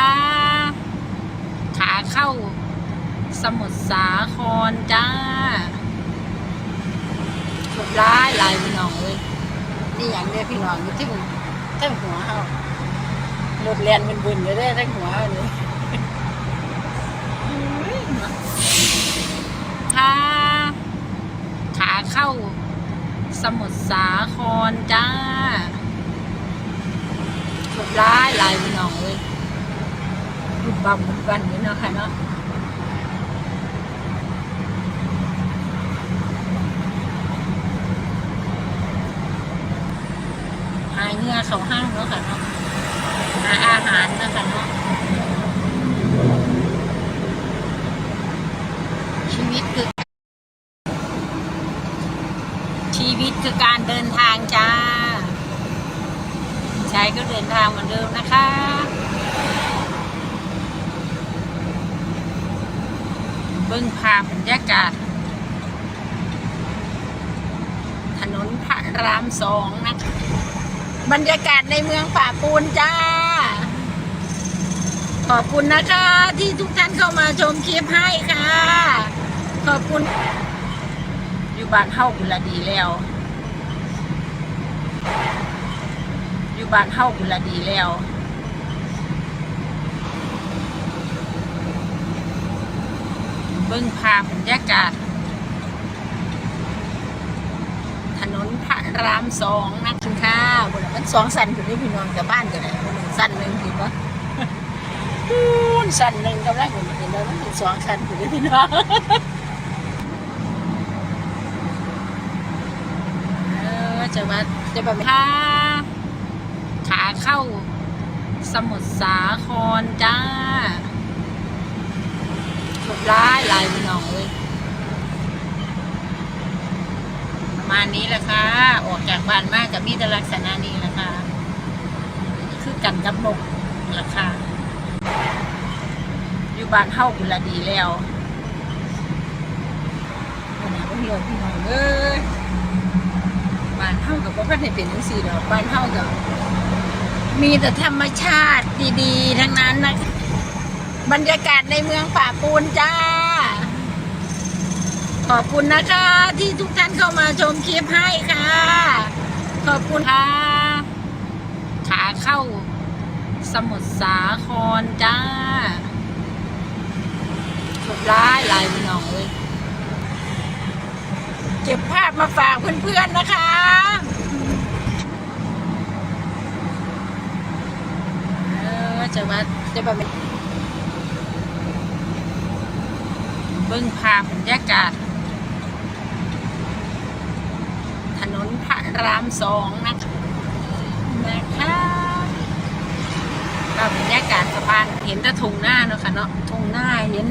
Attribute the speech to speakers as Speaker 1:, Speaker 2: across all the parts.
Speaker 1: ค่ะขาเข้าสมุทรสาครจ้าสุดร้ายลายพี่น้องเลยนี่อย่างเดียวพี่น้องอยู่ที่มึงทั้งหัวเขารถเรียนมันบุญอยู่ได้ทั้งหัวเขาเลยค่ะขาเข้าสมุทรสาครจ้าสุดร้ายลายพี่น้องเลย บุญบังบุญกันนี่นะค่ะเนาะหาเงื่อเขาห้างเนาะค่ะเนาะหาอาหารเนาะค่ะเนาะชีวิตคือ ชีวิตคือการเดินทางจ้า ใชายก็เดินทางเหมือนเดิมนะคะ เบิ้งภาพบรรยากาศ ถนนพระรามสองนะบรรยากาศในเมืองป่าปูนจ้า ขอบคุณนะคะ ที่ทุกท่านเข้ามาชมคลิปให้ค่ะ ขอบคุณ อยู่บ้านเฮากุละดีแล้ว อยู่บ้านเฮากุละดีแล้ว เบิ้งภาพบรรยากาศ ถนนพระรามสองนะคุณค่ะบนมันสองสันคุณได้พี่น้องกับบ้านกันเลยสันหนึ่งเห็นปะพูนสันหนึ่งกำลังเห็นเห็นแล้วมันเป็นสองสันคุณได้พี่น้องเออจะมาจะแบบค่ะขาเข้าสมุทรสาครจ้า สุดร้ายลายพี่น้องเลยประมาณนี้แหละค่ะ ออกจากบ้านมากกับมีแต่ลักษณะนี้แหละค่ะคือกันกับนกราคาอยู่บ้านเฮากุละดีแล้ววันนี้ก็เฮียพี่น้องเอ้ยบ้านเฮากับพ่อพันให้เป็นจังซี่ดอกบ้านเฮากับมีแต่ธรรมชาติดีๆ ทั้งนั้นนะ บรรยากาศในเมืองป่าปูนจ้า ขอบคุณนะคะที่ทุกท่านเข้ามาชมคลิปให้ค่ะ ขอบคุณค่ะ ขาเข้าสมุทรสาครจ้าสุดร้ายลายพี่น้องเลยเก็บภาพมาฝากเพื่อนๆนะคะเออจะมาจะแบบ เบิ้งภาพบรรยากาศ ถนนพระรามสองนะคะนะคะก็บรรยากาศสะพานเห็นแต่ทงหน้าเนาะค่ะเนาะทงหน้าเห็น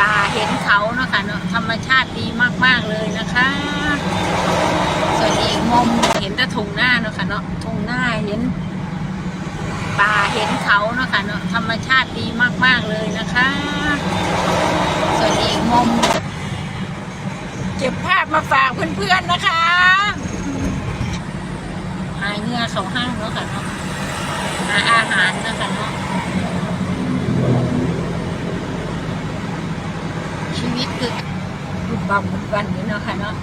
Speaker 1: ป่าเห็นเขาเนาะค่ะเนาะธรรมชาติดีมาก ๆ เลยนะคะ ส่วนอีกมุมเห็นแต่ทงหน้าเนาะค่ะเนาะทงหน้าเห็นป่าเห็นเขาเนาะค่ะเนาะธรรมชาติดีมาก ๆ เลยนะคะ ส่วนอีกมุมเก็บภาพมาฝากเพื่อนๆนะคะหาเงื่อเขาห้างเนาะค่ะเนาะหาอาหารนะค่ะเนาะชีวิตคือบุญบังบุญกันนี่เนาะค่ะเนาะ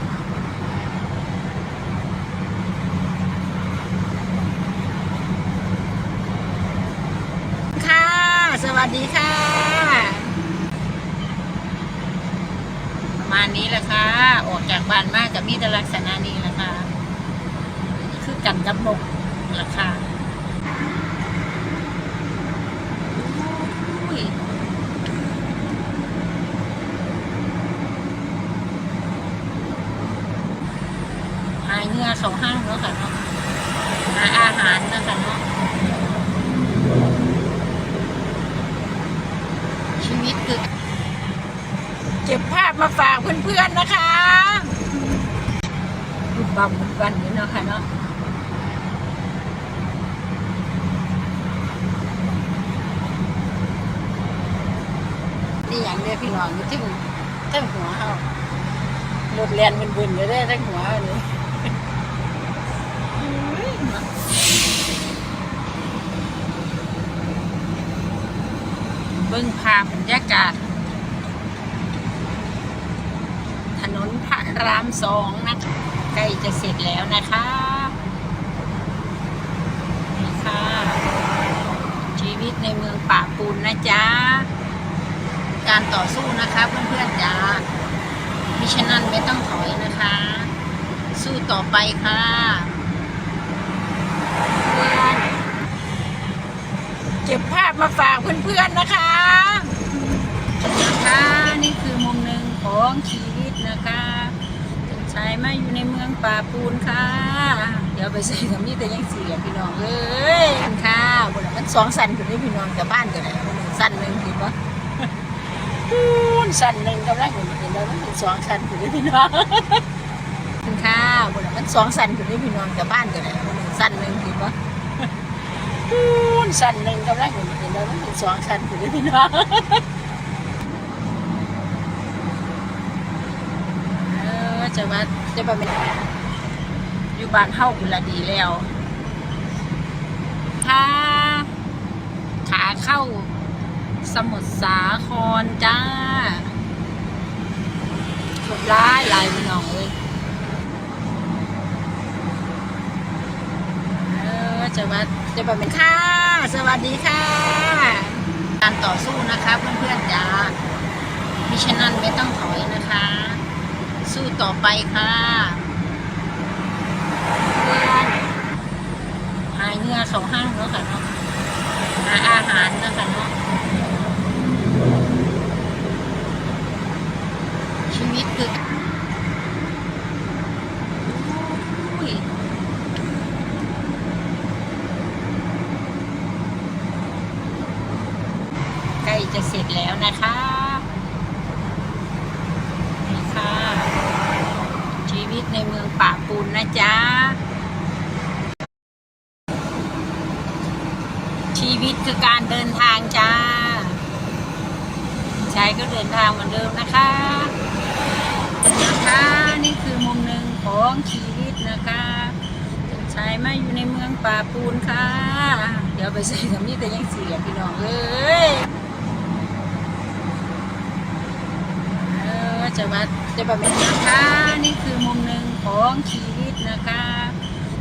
Speaker 1: ค่ะ สวัสดีค่ะ ประ มาณนี้แหละค่ะ ออกจากบ้านมากกับมีแต่ลักษณะนี้แหละค่ะ คือกันกับนกราคาอุ้ยหาเงื่อเขาห้างเนาะค่ะเนาะ หาอาหารเนาะค่ะเนาะ ชีวิตคือ เก็บภาพมาฝากเพื่อนๆนะคะบุญบังบันนี่เนาะค่ะเนาะนี่อย่างเดียพี่น้องอยู่ที่มึงทั้งหัวเขารถเรียนมันบุญอยู่ได้ทั้งหัวเขาเลยเบิ้งภาพบรรยากาศ ถนนพระรามสองนะคะใกล้จะเสร็จแล้วนะคะนี่ค่ะ ชีวิตในเมืองป่าปูนนะจ๊ะ การต่อสู้นะคะเพื่อนๆจ๋ามิฉะนั้นไม่ต้องถอยนะคะ สู้ต่อไปค่ะเพื่อนเก็บภาพมาฝากเพื่อนๆนะคะนะคะนี่คือมุมหนึ่งของชี ค่ะถึงชายมาอยู่ในเมืองป่าปูนค่ะ เดี๋ยวไปใส่กับนี่แต่ยังเสียพี่น้องเอ้ยค่ะบนมันสองสันขึ้นได้พี่น้องกับบ้านกันเลยสันหนึ่งเห็นปะปูนสันหนึ่งกำลังเห็นแล้วมันเป็นสองสันขึ้นได้พี่น้องคุณค่าบนมันสองสันขึ้นได้พี่น้องกับบ้านกันเลยสันหนึ่งเห็นปะปูนสันหนึ่งกำลังเห็นแล้วมันเป็นสองสันขึ้นได้พี่น้อง เออจะว่าจะว่าเป็นอยู่บ้านเฮากุละดีแล้ว ถ้าขาเข้าสมุทรสาครจ้าสุดร้ายลายพี่น้องเลยเออจะว่าจะแบบเป็นค่ะ สวัสดีค่ะ การต่อสู้นะคะเพื่อนๆจ้ามิฉะนั้นไม่ต้องถอยนะคะ สู้ต่อไปค่ะเพื่อนหายเหงื่อสองห้างเนาะค่ะเนาะหาอาหารเนาะค่ะเนาะ ชีวิตคืออุ้ยใกล้จะเสร็จแล้วนะคะนี่ค่ะ ชีวิตในเมืองป่าปู นะจ๊ะ ชีวิตคือการเดินทางจ้าชายก็เดินทางเหมือนเดิมนะคะนะคะนี่คือมุมหนึ่งของชีวิตนะคะชายมาอยู่ในเมืองป่าปูนค่ะ เดี๋ยวไปใส่กับนี่แต่ยังเสียพี่น้องเอ้ยเออจะว่าจะแบบนี้นะคะนี่คือมุมหนึ่งของชีวิต นะคะ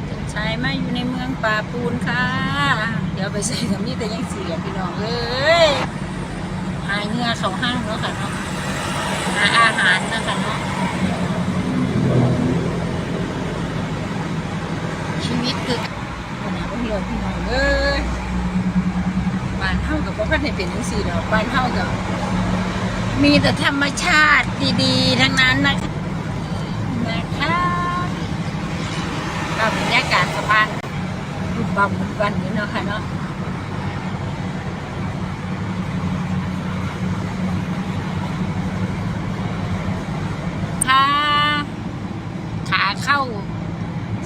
Speaker 1: ถึงชายมาอยู่ในเมืองป่าปูนค่ะ เดี๋ยวไปใส่กับนี่แต่ยังเสียพี่น้องเอ้ยหายเงื่อเขาห้างเนาะค่ะเนาะหาอาหารนะคะเนาะชีวิตคือวันนี้วันเดียวพี่น้องเอ้ยบ้านเท่ากับว่าในเป็นทั้งสี่ดอกบ้านเท่ากับมีแต่ธรรมชาติดีๆทั้งนั้นนะคะนะคะก็บรรยากาศสะพาน บุบบับบุบบันนี้เนาะค่ะเนาะค่ะขาเข้า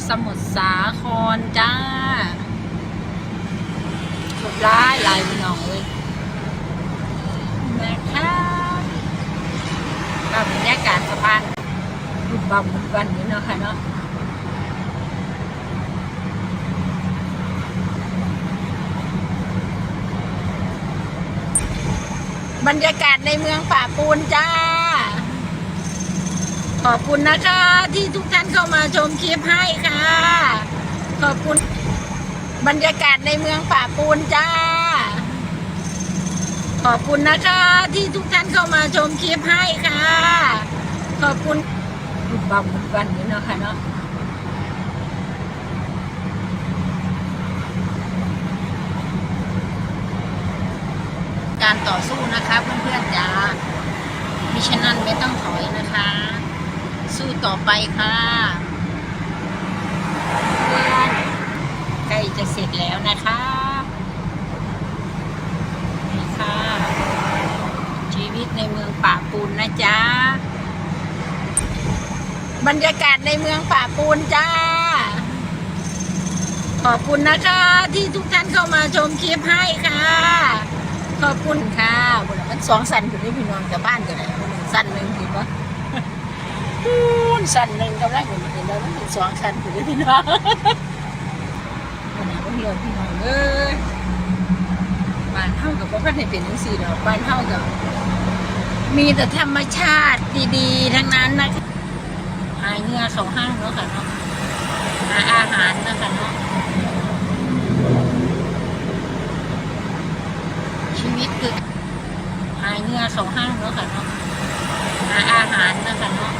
Speaker 1: สมุทรสาครจ้าสุดร้ายลายพี่องเลยนะคะก็บรรยากาศสะพานบุบบับบุบบันนี้เนาะค่ะเนาะ บรรยากาศในเมืองป่าปูนจ้า ขอบคุณนะคะที่ทุกท่านเข้ามาชมคลิปให้ค่ะ ขอบคุณบรรยากาศในเมืองป่าปูนจ้า ขอบคุณนะคะที่ทุกท่านเข้ามาชมคลิปให้ค่ะ ขอบคุณบุบบับบุบบันนี้เนาะค่ะเนาะ การต่อสู้นะคะเพื่อนๆจ้ามิฉะนั้นไม่ต้องถอยนะคะ สู้ต่อไปค่ะเพื่อนใกล้จะเสร็จแล้วนะคะนี่ค่ะ ชีวิตในเมืองป่าปูนนะจ๊ะบรรยากาศในเมืองป่าปูนจ้า ขอบคุณนะคะที่ทุกท่านเข้ามาชมคลิปให้ค่ะ ขอบคุณค่ะมันสองสันอยู่นี่พี่น้องแต่บ้านก็ได้สันหนึ่งคิดว่าสันหนึ่งกำลังอยู่เห็นแล้วมันเป็นสองสันอยู่นี่พี่น้องขนาดว่าเดียวพี่น้องเอ้ยบ้านเท่ากับก็ได้เป็นทั้งสี่ดอกบ้านเท่ากับมีแต่ธรรมชาติดีๆทั้งนั้นนะหายเงื่อเขาห้างเนาะค่ะเนาะหาอาหารเนาะค่ะเนาะ ชีวิตคือหาเงื่อสองห้างเนาะค่ะเนาะหาอาหารเนาะค่ะเนาะ